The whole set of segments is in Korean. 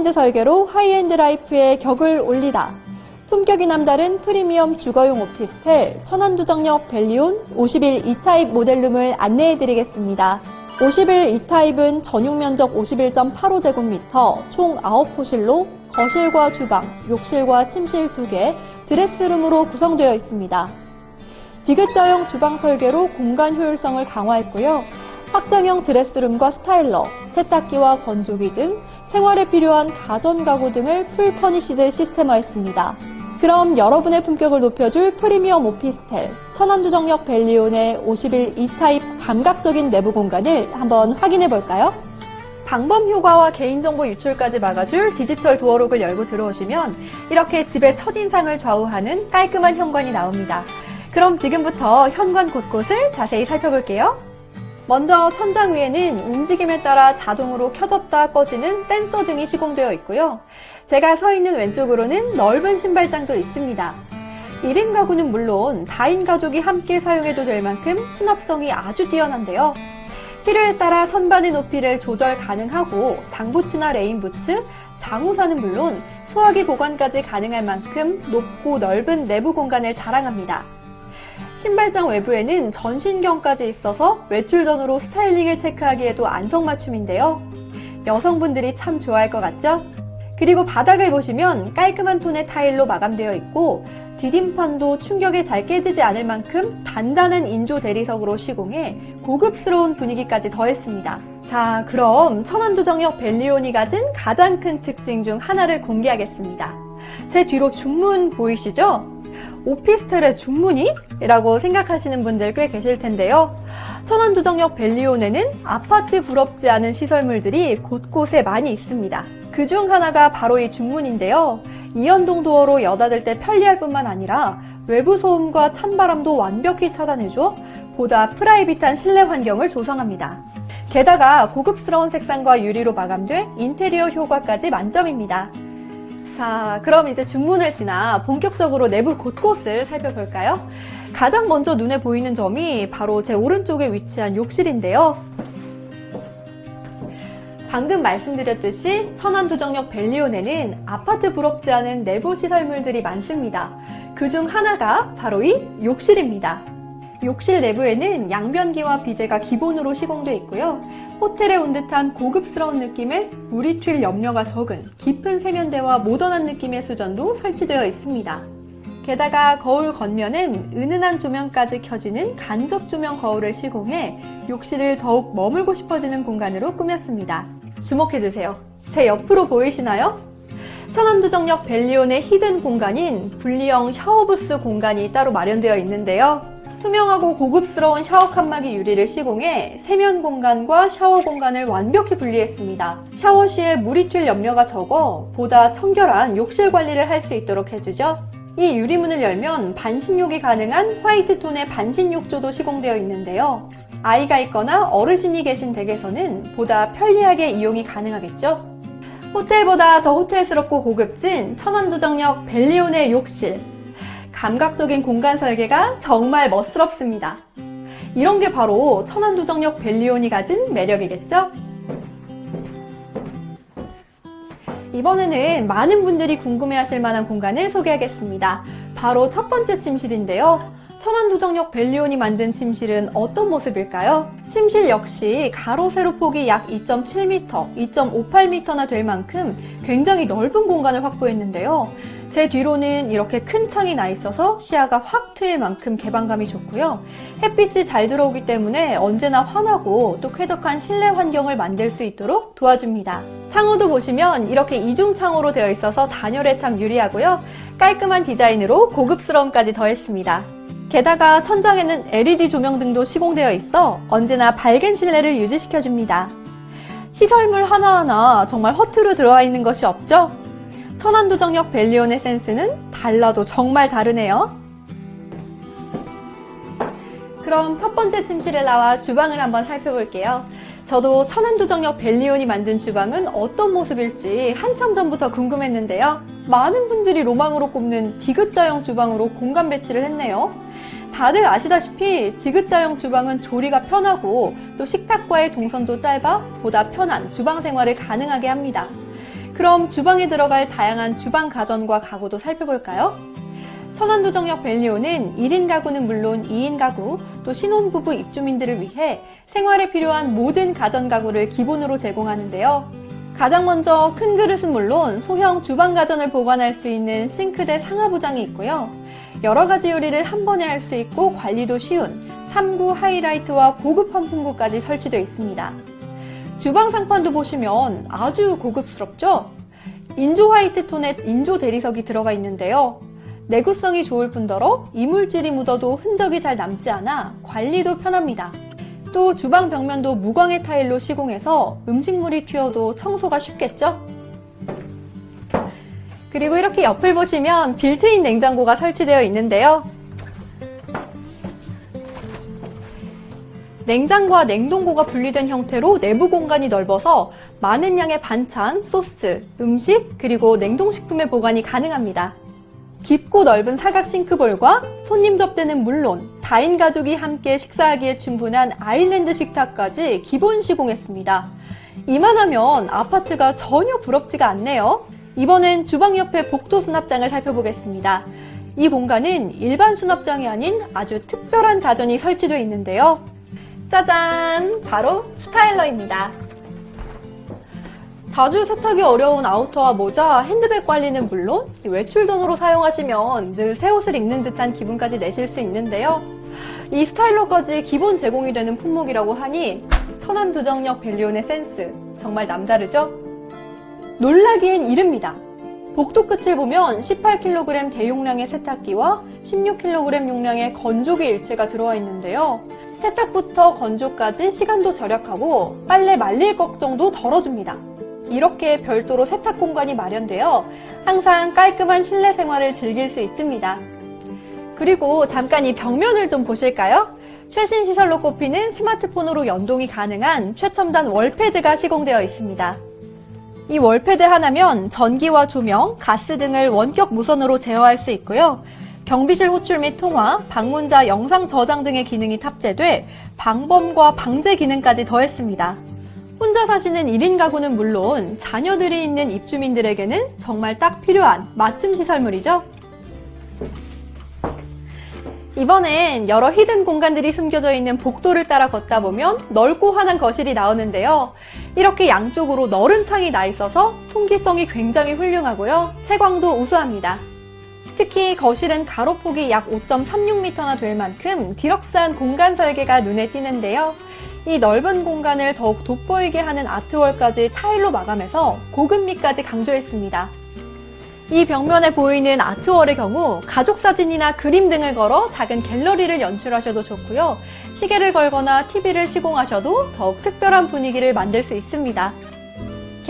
하이엔드 설계로 하이엔드 라이프의 격을 올리다. 품격이 남다른 프리미엄 주거용 오피스텔 천안두정역 벨리온 51 E타입 모델룸을 안내해 드리겠습니다. 51 E타입은 전용 면적 51.85제곱미터, 총 9호실로 거실과 주방, 욕실과 침실 2개, 드레스룸으로 구성되어 있습니다. 디귿자형 주방 설계로 공간 효율성을 강화했고요. 확장형 드레스룸과 스타일러, 세탁기와 건조기 등 생활에 필요한 가전 가구 등을 풀 퍼니시드 시스템화했습니다. 그럼 여러분의 품격을 높여줄 프리미엄 오피스텔 천안주정역 벨리온의 51 E타입 감각적인 내부 공간을 한번 확인해 볼까요? 방범 효과와 개인정보 유출까지 막아줄 디지털 도어록을 열고 들어오시면 이렇게 집의 첫인상을 좌우하는 깔끔한 현관이 나옵니다. 그럼 지금부터 현관 곳곳을 자세히 살펴볼게요. 먼저 천장 위에는 움직임에 따라 자동으로 켜졌다 꺼지는 센서 등이 시공되어 있고요. 제가 서 있는 왼쪽으로는 넓은 신발장도 있습니다. 1인 가구는 물론 다인 가족이 함께 사용해도 될 만큼 수납성이 아주 뛰어난데요. 필요에 따라 선반의 높이를 조절 가능하고 장부츠나 레인부츠, 장우산은 물론 소화기 보관까지 가능할 만큼 높고 넓은 내부 공간을 자랑합니다. 신발장 외부에는 전신경까지 있어서 외출 전후로 스타일링을 체크하기에도 안성맞춤인데요. 여성분들이 참 좋아할 것 같죠? 그리고 바닥을 보시면 깔끔한 톤의 타일로 마감되어 있고 디딤판도 충격에 잘 깨지지 않을 만큼 단단한 인조 대리석으로 시공해 고급스러운 분위기까지 더했습니다. 자, 그럼 천안두정역 벨리온이 가진 가장 큰 특징 중 하나를 공개하겠습니다. 제 뒤로 중문 보이시죠? 오피스텔의 중문이? 라고 생각하시는 분들 꽤 계실 텐데요. 천안두정역 벨리온에는 아파트 부럽지 않은 시설물들이 곳곳에 많이 있습니다. 그 중 하나가 바로 이 중문인데요. 이연동 도어로 여닫을 때 편리할 뿐만 아니라 외부 소음과 찬바람도 완벽히 차단해줘 보다 프라이빗한 실내 환경을 조성합니다. 게다가 고급스러운 색상과 유리로 마감돼 인테리어 효과까지 만점입니다. 자, 그럼 이제 중문을 지나 본격적으로 내부 곳곳을 살펴볼까요? 가장 먼저 눈에 보이는 점이 바로 제 오른쪽에 위치한 욕실인데요. 방금 말씀드렸듯이 천안두정역 벨리온에는 아파트 부럽지 않은 내부 시설물들이 많습니다. 그 중 하나가 바로 이 욕실입니다. 욕실 내부에는 양변기와 비데가 기본으로 시공되어 있고요. 호텔에 온 듯한 고급스러운 느낌의 물이 튈 염려가 적은 깊은 세면대와 모던한 느낌의 수전도 설치되어 있습니다. 게다가 거울 겉면은 은은한 조명까지 켜지는 간접 조명 거울을 시공해 욕실을 더욱 머물고 싶어지는 공간으로 꾸몄습니다. 주목해주세요. 제 옆으로 보이시나요? 천안두정역 벨리온의 히든 공간인 분리형 샤워부스 공간이 따로 마련되어 있는데요. 투명하고 고급스러운 샤워 칸막이 유리를 시공해 세면 공간과 샤워 공간을 완벽히 분리했습니다. 샤워 시에 물이 튈 염려가 적어 보다 청결한 욕실 관리를 할 수 있도록 해주죠. 이 유리문을 열면 반신욕이 가능한 화이트 톤의 반신욕조도 시공되어 있는데요. 아이가 있거나 어르신이 계신 댁에서는 보다 편리하게 이용이 가능하겠죠? 호텔보다 더 호텔스럽고 고급진 천안두정역 벨리온의 욕실. 감각적인 공간 설계가 정말 멋스럽습니다. 이런 게 바로 천안두정역 벨리온이 가진 매력이겠죠? 이번에는 많은 분들이 궁금해하실 만한 공간을 소개하겠습니다. 바로 첫 번째 침실인데요. 천안두정역 벨리온이 만든 침실은 어떤 모습일까요? 침실 역시 가로 세로 폭이 약 2.7m, 2.58m나 될 만큼 굉장히 넓은 공간을 확보했는데요. 제 뒤로는 이렇게 큰 창이 나 있어서 시야가 확 트일 만큼 개방감이 좋고요. 햇빛이 잘 들어오기 때문에 언제나 환하고 또 쾌적한 실내 환경을 만들 수 있도록 도와줍니다. 창호도 보시면 이렇게 이중 창호로 되어 있어서 단열에 참 유리하고요. 깔끔한 디자인으로 고급스러움까지 더했습니다. 게다가 천장에는 LED 조명 등도 시공되어 있어 언제나 밝은 실내를 유지시켜줍니다. 시설물 하나하나 정말 허투루 들어와 있는 것이 없죠? 천안두정역 벨리온의 센스는 달라도 정말 다르네요. 그럼 첫 번째 침실을 나와 주방을 한번 살펴볼게요. 저도 천안두정역 벨리온이 만든 주방은 어떤 모습일지 한참 전부터 궁금했는데요. 많은 분들이 로망으로 꼽는 디귿자형 주방으로 공간 배치를 했네요. 다들 아시다시피 디귿자형 주방은 조리가 편하고 또 식탁과의 동선도 짧아 보다 편한 주방 생활을 가능하게 합니다. 그럼 주방에 들어갈 다양한 주방 가전과 가구도 살펴볼까요? 천안도정역 벨리오는 1인 가구는 물론 2인 가구, 또 신혼부부 입주민들을 위해 생활에 필요한 모든 가전 가구를 기본으로 제공하는데요. 가장 먼저 큰 그릇은 물론 소형 주방 가전을 보관할 수 있는 싱크대 상하부장이 있고요. 여러 가지 요리를 한 번에 할 수 있고 관리도 쉬운 3구 하이라이트와 고급 환풍구까지 설치되어 있습니다. 주방 상판도 보시면 아주 고급스럽죠? 인조 화이트 톤의 인조 대리석이 들어가 있는데요. 내구성이 좋을 뿐더러 이물질이 묻어도 흔적이 잘 남지 않아 관리도 편합니다. 또 주방 벽면도 무광의 타일로 시공해서 음식물이 튀어도 청소가 쉽겠죠? 그리고 이렇게 옆을 보시면 빌트인 냉장고가 설치되어 있는데요. 냉장고와 냉동고가 분리된 형태로 내부 공간이 넓어서 많은 양의 반찬, 소스, 음식, 그리고 냉동식품의 보관이 가능합니다. 깊고 넓은 사각 싱크볼과 손님 접대는 물론 다인 가족이 함께 식사하기에 충분한 아일랜드 식탁까지 기본 시공했습니다. 이만하면 아파트가 전혀 부럽지가 않네요. 이번엔 주방 옆에 복도 수납장을 살펴보겠습니다. 이 공간은 일반 수납장이 아닌 아주 특별한 가전이 설치되어 있는데요. 짜잔! 바로 스타일러입니다. 자주 세탁이 어려운 아우터와 모자, 핸드백 관리는 물론 외출 전후로 사용하시면 늘 새 옷을 입는 듯한 기분까지 내실 수 있는데요. 이 스타일러까지 기본 제공이 되는 품목이라고 하니 천안두정역 벨리온의 센스 정말 남다르죠? 놀라기엔 이릅니다. 복도 끝을 보면 18kg 대용량의 세탁기와 16kg 용량의 건조기 일체가 들어와 있는데요. 세탁부터 건조까지 시간도 절약하고 빨래 말릴 걱정도 덜어줍니다. 이렇게 별도로 세탁 공간이 마련되어 항상 깔끔한 실내 생활을 즐길 수 있습니다. 그리고 잠깐 이 벽면을 좀 보실까요? 최신 시설로 꼽히는 스마트폰으로 연동이 가능한 최첨단 월패드가 시공되어 있습니다. 이 월패드 하나면 전기와 조명, 가스 등을 원격 무선으로 제어할 수 있고요. 경비실 호출 및 통화, 방문자 영상 저장 등의 기능이 탑재돼 방범과 방제 기능까지 더했습니다. 혼자 사시는 1인 가구는 물론 자녀들이 있는 입주민들에게는 정말 딱 필요한 맞춤 시설물이죠. 이번엔 여러 히든 공간들이 숨겨져 있는 복도를 따라 걷다 보면 넓고 환한 거실이 나오는데요. 이렇게 양쪽으로 넓은 창이 나 있어서 통기성이 굉장히 훌륭하고요. 채광도 우수합니다. 특히 거실은 가로폭이 약 5.36m나 될 만큼 디럭스한 공간 설계가 눈에 띄는데요. 이 넓은 공간을 더욱 돋보이게 하는 아트월까지 타일로 마감해서 고급미까지 강조했습니다. 이 벽면에 보이는 아트월의 경우 가족 사진이나 그림 등을 걸어 작은 갤러리를 연출하셔도 좋고요. 시계를 걸거나 TV를 시공하셔도 더욱 특별한 분위기를 만들 수 있습니다.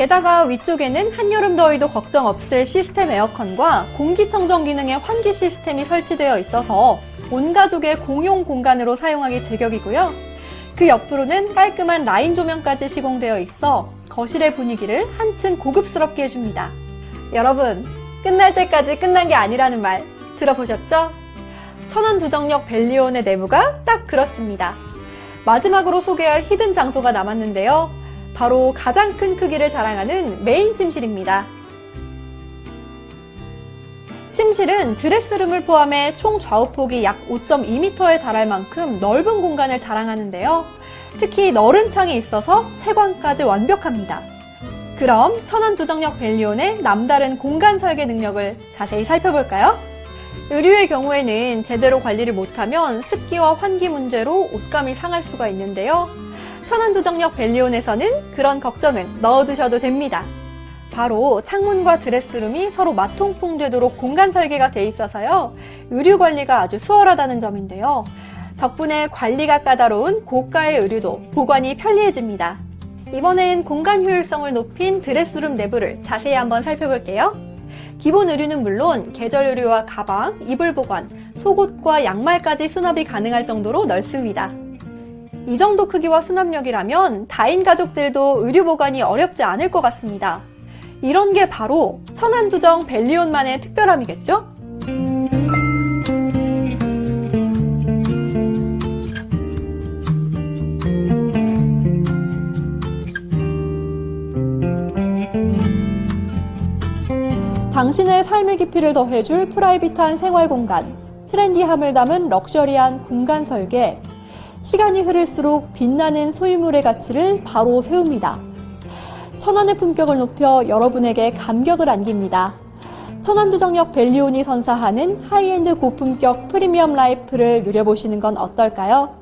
게다가 위쪽에는 한여름 더위도 걱정 없을 시스템 에어컨과 공기청정 기능의 환기 시스템이 설치되어 있어서 온 가족의 공용 공간으로 사용하기 제격이고요. 그 옆으로는 깔끔한 라인 조명까지 시공되어 있어 거실의 분위기를 한층 고급스럽게 해줍니다. 여러분, 끝날 때까지 끝난 게 아니라는 말 들어보셨죠? 천안 두정역 벨리온의 내부가 딱 그렇습니다. 마지막으로 소개할 히든 장소가 남았는데요. 바로 가장 큰 크기를 자랑하는 메인 침실입니다. 침실은 드레스룸을 포함해 총 좌우폭이 약 5.2m에 달할 만큼 넓은 공간을 자랑하는데요. 특히 넓은 창이 있어서 채광까지 완벽합니다. 그럼 천안두정역 벨리온의 남다른 공간 설계 능력을 자세히 살펴볼까요? 의류의 경우에는 제대로 관리를 못하면 습기와 환기 문제로 옷감이 상할 수가 있는데요. 천안두정역 벨리온에서는 그런 걱정은 넣어두셔도 됩니다. 바로 창문과 드레스룸이 서로 맞통풍 되도록 공간 설계가 돼 있어서요. 의류 관리가 아주 수월하다는 점인데요. 덕분에 관리가 까다로운 고가의 의류도 보관이 편리해집니다. 이번엔 공간 효율성을 높인 드레스룸 내부를 자세히 한번 살펴볼게요. 기본 의류는 물론 계절 의류와 가방, 이불 보관, 속옷과 양말까지 수납이 가능할 정도로 넓습니다. 이 정도 크기와 수납력이라면 다인 가족들도 의류 보관이 어렵지 않을 것 같습니다. 이런 게 바로 천안두정 벨리온만의 특별함이겠죠? 당신의 삶의 깊이를 더해줄 프라이빗한 생활 공간, 트렌디함을 담은 럭셔리한 공간 설계, 시간이 흐를수록 빛나는 소유물의 가치를 바로 세웁니다. 천안의 품격을 높여 여러분에게 감격을 안깁니다. 천안주정역 벨리온이 선사하는 하이엔드 고품격 프리미엄 라이프를 누려보시는 건 어떨까요?